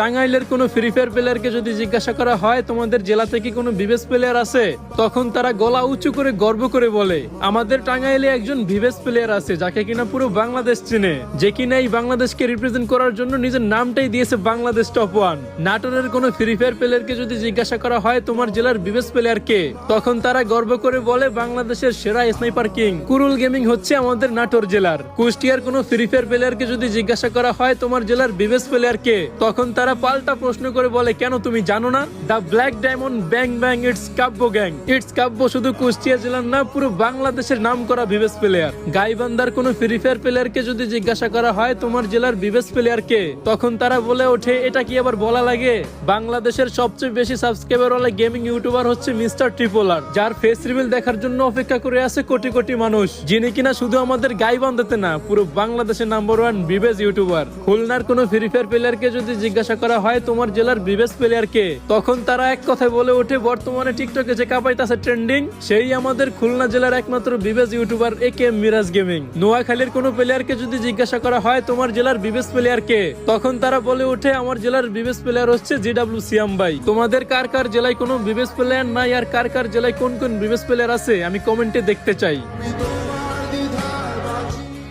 টাঙ্গাইলের কোনো free fire প্লেয়ারকে যদি জিজ্ঞাসা করা হয়, তোমাদের জেলা থেকে কোনো বিবেস প্লেয়ার আছে? তখন তারা গলা উঁচু করে গর্ব করে বলে, আমাদের টাঙ্গাইলে একজন বিবেস প্লেয়ার আছে, যাকে কিনা পুরো বাংলাদেশ চিনে, যে কিনা এই বাংলাদেশকে রিপ্রেজেন্ট করার জন্য নিজের নামটাই দিয়েছে বাংলাদেশ টপ ওয়ান নাটোরের কোনো ফ্রি ফায়ার প্লেয়ারকে যদি জিজ্ঞাসা করা হয়, তোমার জেলার বিবেস প্লেয়ার কে? তখন তারা গর্ব করে বলে, বাংলাদেশের সেরা স্নাইপার কিং কুরুল গেমিং হচ্ছে আমাদের নাটোর জেলার। কুষ্টিয়ার কোনো ফ্রি ফায়ার প্লেয়ারকে যদি জিজ্ঞাসা করা হয়, তোমার জেলার বিবেস প্লেয়ার কে? তখন তারা পাল্টা প্রশ্ন করে বলে, কেন তুমি জানো না? The black diamond bang bang, it's Kabbo gang. It's Kabbo শুধু কুষ্টিয়া জেলার না, পুরো বাংলাদেশের নাম করা বিবেস প্লেয়ার। গাইবান্দার কোনো ফ্রি ফায়ার প্লেয়ারকে যদি জিজ্ঞাসা করা হয়, তোমার জেলার বিবেস প্লেয়ার কে? তখন তারা বলে ওঠে, এটা কি আবার বলা লাগে? বাংলাদেশের সবচেয়ে বেশি সাবস্ক্রাইবার ওয়ালা গেমিং ইউটিউবার হচ্ছে মিস্টার ট্রিপোলার যার ফেস রিভিল দেখার জন্য অপেক্ষা করে আছে কোটি কোটি মানুষ, যিনি কিনা শুধু আমাদের গাইবান্ধাতে না, পুরো বাংলাদেশের নাম্বার ওয়ান বিবেস ইউটিউবার। খুলনার কোনো ফ্রি ফায়ার প্লেয়ারকে যদি জিজ্ঞাসা করা হয় তোমার জেলার বিবেস প্লেয়ার কে তখন তারা এক কথায় বলে ওঠে, বর্তমানে টিকটকে যে কাপাইতাছে ট্রেন্ডিং, সেই আমাদের খুলনা জেলার একমাত্র বিবেস YouTuber A K Miraj gaming. নোয়াখালীর কোনো প্লেয়ারকে যদি জিজ্ঞাসা করা হয় তোমার জেলার বিবেস প্লেয়ার কে তখন তারা বলে ওঠে, আমার জেলার বিবেস প্লেয়ার হচ্ছে জিডাব্লিউ সিয়াম ভাই। তোমাদের কার কার জেলায় কোনো বিবেস প্লেয়ার নাই, আর কার কার জেলায় কোন কোন বিবেস প্লেয়ার আছে? আমি কমেন্টে দেখতে চাই।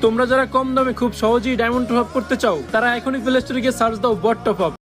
তোমরা যারা কম দামে খুব সহজেই ডায়মন্ড টপ করতে চাও, তারা এখনই প্লে স্টোরে গিয়ে সার্চ দাও বট টপ আপ